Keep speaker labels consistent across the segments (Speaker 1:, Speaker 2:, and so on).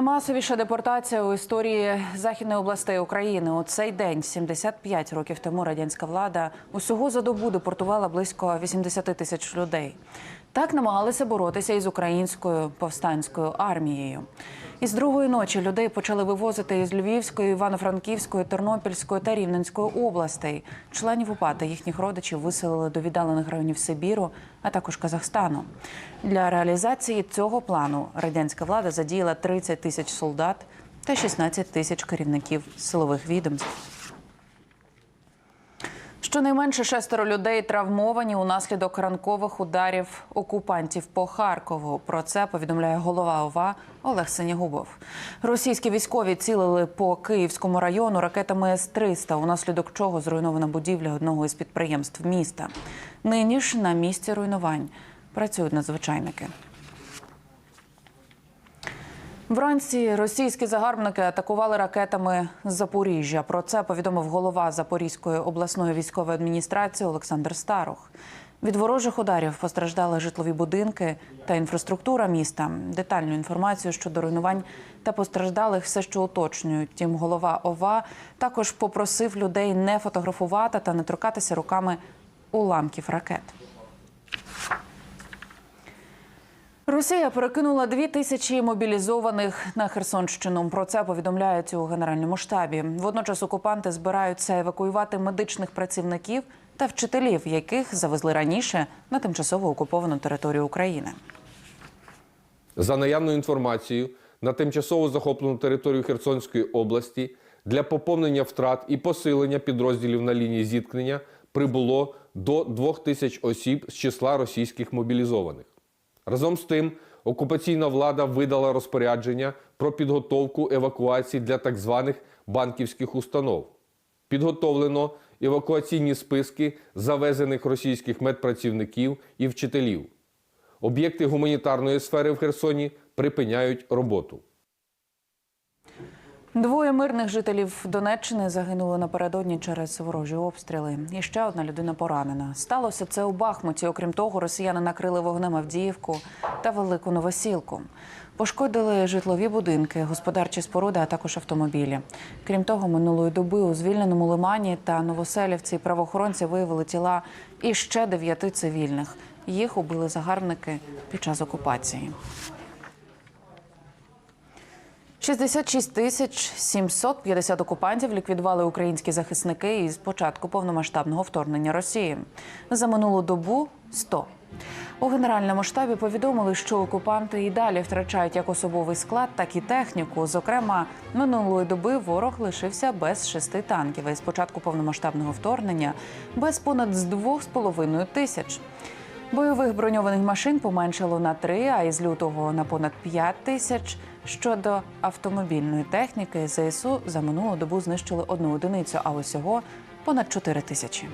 Speaker 1: Наймасовіша депортація у історії західної областей України у цей день, 75 років тому, радянська влада усього за добу депортувала близько 80 тисяч людей. Так намагалися боротися із українською повстанською армією. Із другої ночі людей почали вивозити із Львівської, Івано-Франківської, Тернопільської та Рівненської областей. Членів УПА та їхніх родичів виселили до віддалених районів Сибіру, а також Казахстану. Для реалізації цього плану радянська влада задіяла 30 тисяч солдат та 16 тисяч керівників силових відомств. Щонайменше шестеро людей травмовані унаслідок ранкових ударів окупантів по Харкову. Про це повідомляє голова ОВА Олег Сенігубов. Російські військові цілили по Київському району ракетами С-300, унаслідок чого зруйнована будівля одного із підприємств міста. Нині ж на місці руйнувань працюють надзвичайники. Вранці російські загарбники атакували ракетами з Запоріжжя. Про це повідомив голова Запорізької обласної військової адміністрації Олександр Старух. Від ворожих ударів постраждали житлові будинки та інфраструктура міста. Детальну інформацію щодо руйнувань та постраждалих все ще уточнюють. Тім голова ОВА також попросив людей не фотографувати та не торкатися руками уламків ракет. Росія перекинула дві тисячі мобілізованих на Херсонщину. Про це повідомляють у генеральному штабі. Водночас окупанти збираються евакуювати медичних працівників та вчителів, яких завезли раніше на тимчасово окуповану територію України.
Speaker 2: За наявною інформацією, на тимчасово захоплену територію Херсонської області для поповнення втрат і посилення підрозділів на лінії зіткнення прибуло до 2 тисяч осіб з числа російських мобілізованих. Разом з тим, окупаційна влада видала розпорядження про підготовку евакуації для так званих банківських установ. Підготовлено евакуаційні списки завезених російських медпрацівників і вчителів. Об'єкти гуманітарної сфери в Херсоні припиняють роботу.
Speaker 1: Двоє мирних жителів Донеччини загинули напередодні через ворожі обстріли. І ще одна людина поранена. Сталося це у Бахмуті. Окрім того, росіяни накрили вогнем Авдіївку та Велику Новосілку. Пошкодили житлові будинки, господарчі споруди, а також автомобілі. Крім того, минулої доби у звільненому Лимані та Новоселівці правоохоронці виявили тіла іще дев'яти цивільних. Їх убили загарбники під час окупації. 66 тисяч 750 окупантів ліквідували українські захисники із початку повномасштабного вторгнення Росії. За минулу добу 100. У генеральному штабі повідомили, що окупанти і далі втрачають як особовий склад, так і техніку. Зокрема, минулої доби ворог лишився без шести танків. І з початку повномасштабного вторгнення без понад з двох з половиною тисяч. Бойових броньованих машин поменшало на три, а із лютого на понад п'ять тисяч. Щодо автомобільної техніки, ЗСУ за минулу добу знищили одну одиницю, а усього понад чотири тисячі.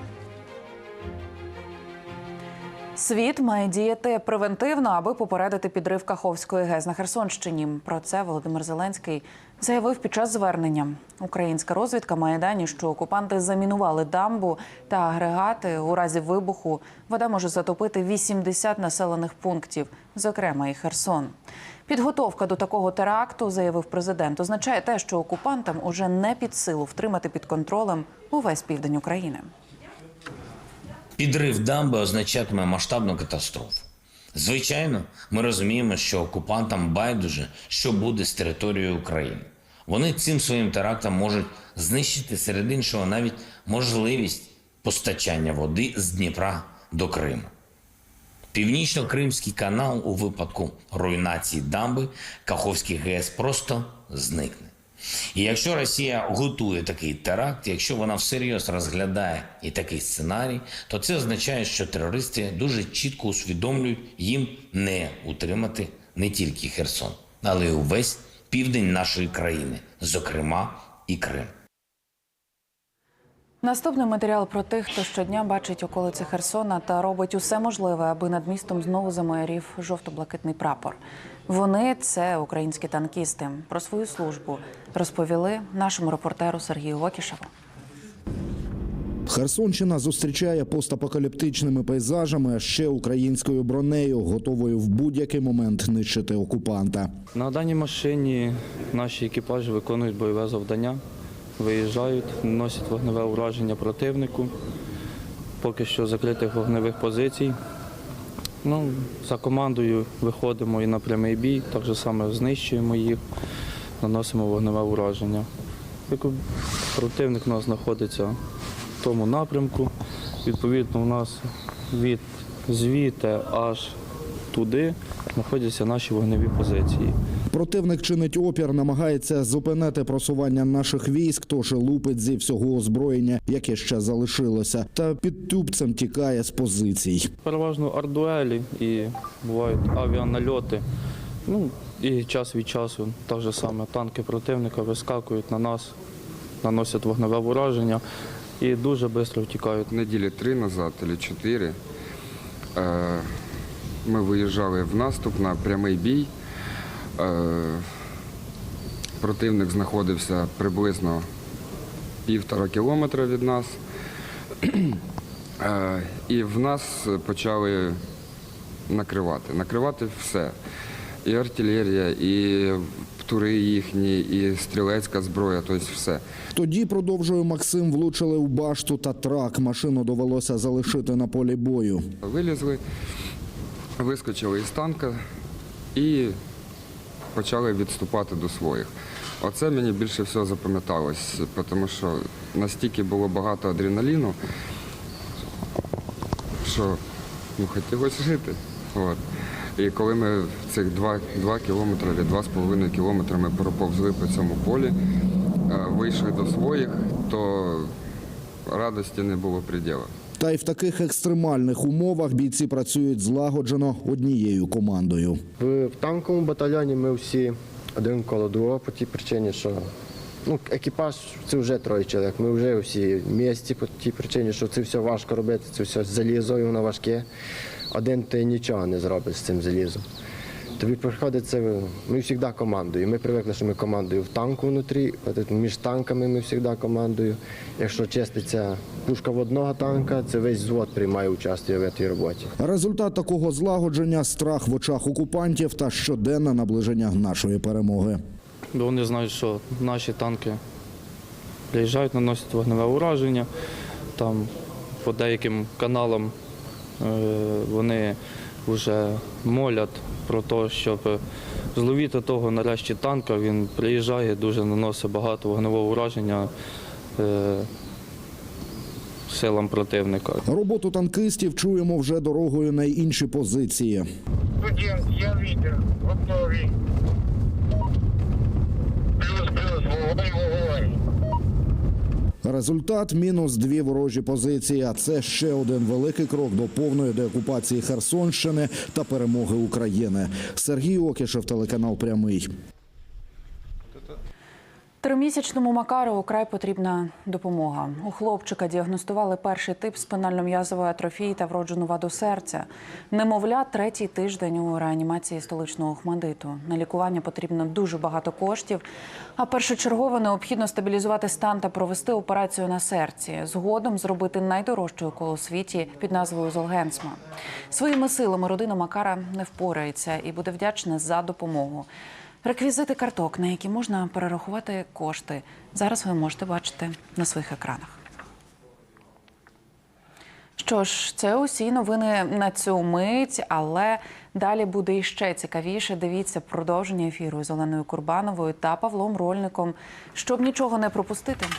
Speaker 1: Світ має діяти превентивно, аби попередити підрив Каховської ГЕС на Херсонщині. Про це Володимир Зеленський заявив під час звернення. Українська розвідка має дані, що окупанти замінували дамбу та агрегати. У разі вибуху вода може затопити 80 населених пунктів, зокрема і Херсон. Підготовка до такого теракту, заявив президент, означає те, що окупантам уже не під силу втримати під контролем увесь південь України.
Speaker 3: Підрив дамби означатиме масштабну катастрофу. Звичайно, ми розуміємо, що окупантам байдуже, що буде з територією України. Вони цим своїм терактом можуть знищити серед іншого навіть можливість постачання води з Дніпра до Криму. Північно-Кримський канал у випадку руйнації дамби Каховський ГЕС просто зникне. І якщо Росія готує такий теракт, якщо вона всерйоз розглядає і такий сценарій, то це означає, що терористи дуже чітко усвідомлюють їм не утримати не тільки Херсон, але й увесь південь нашої країни, зокрема і Крим.
Speaker 1: Наступний матеріал про тих, хто щодня бачить околиці Херсона та робить усе можливе, аби над містом знову замайорів жовто-блакитний прапор. Вони це українські танкісти. Про свою службу розповіли нашому репортеру Сергію Окішеву.
Speaker 4: Херсонщина зустрічає постапокаліптичними пейзажами, а ще українською бронею, готовою в будь-який момент нищити окупанта.
Speaker 5: На даній машині наші екіпажі виконують бойове завдання, виїжджають, наносять вогневе ураження противнику, поки що закритих вогневих позицій. Ну, за командою виходимо і на прямий бій, так же саме знищуємо їх, наносимо вогневе ураження. Противник у нас знаходиться в тому напрямку. Відповідно, у нас від звідти аж туди знаходяться наші вогневі позиції.
Speaker 4: Противник чинить опір, намагається зупинити просування наших військ, тож лупить зі всього озброєння, яке ще залишилося, та під тюбцем тікає з позицій.
Speaker 5: Переважно ардуелі і бувають авіанальоти. Ну і час від часу так же саме танки противника вискакують на нас, наносять вогневе ураження і дуже швидко втікають.
Speaker 6: неділі три назад або чотири е, ми виїжджали в наступ на прямий бій. Е, Противник знаходився приблизно півтора кілометра від нас. Е, І в нас почали накривати. Накривати все. І артилерія, і птури їхні, і стрілецька зброя, тобто все.
Speaker 4: Тоді, продовжує Максим, влучили у башту та трак. Машину довелося залишити на полі бою.
Speaker 6: Вилізли, вискочили із танка і почали відступати до своїх. Оце мені більше всього запам'яталось, тому що настільки було багато адреналіну, що ну, хотілося жити. От. І коли ми цих 2, 2 кілометри, 2,5 кілометри ми проповзли по цьому полі, е, вийшли до своїх, то радості не було приділу.
Speaker 4: Та й в таких екстремальних умовах бійці працюють злагоджено однією командою.
Speaker 7: В танковому батальйоні ми всі один коло другого по тій причині, що ну, екіпаж це вже троє чоловік. Ми вже всі в місті по тій причині, що це все важко робити, це все залізо, і воно важке. Один ти нічого не зробиш з цим залізом. Тобі приходиться, ми завжди командуємо. Ми звикли, що ми командуємо в танку внутрі, між танками ми завжди командуємо. Якщо чиститься пушка в одного танка, це весь взвод приймає участь в цій роботі.
Speaker 4: Результат такого злагодження страх в очах окупантів та щоденне наближення нашої перемоги.
Speaker 5: Бо вони знають, що наші танки приїжджають, наносять вогневе ураження. Там по деяким каналам е, вони вже молять про те, щоб зловіти того нарешті танка. Він приїжджає, дуже наносить багато вогневого ураження е, силам противника.
Speaker 4: Роботу танкистів чуємо вже дорогою на інші позиції.
Speaker 8: Студент, я Вітер, готові. Плюс-плюс, вогонь, вогонь.
Speaker 4: Результат мінус дві ворожі позиції. А це ще один великий крок до повної деокупації Херсонщини та перемоги України. Сергій Окішев, телеканал Прямий.
Speaker 1: Тримісячному Макарову край потрібна допомога. У хлопчика діагностували перший тип спинально-м'язової атрофії та вроджену ваду серця. Немовля третій тиждень у реанімації столичного Охмадиту. На лікування потрібно дуже багато коштів. А першочергово необхідно стабілізувати стан та провести операцію на серці. Згодом зробити найдорожчий укол у світі під назвою Золгенсма. Своїми силами родина Макара не впорається і буде вдячна за допомогу. Реквізити карток, на які можна перерахувати кошти, зараз ви можете бачити на своїх екранах. Що ж, це усі новини на цю мить, але далі буде іще цікавіше. Дивіться продовження ефіру з Оленою Курбановою та Павлом Рольником. Щоб нічого не пропустити,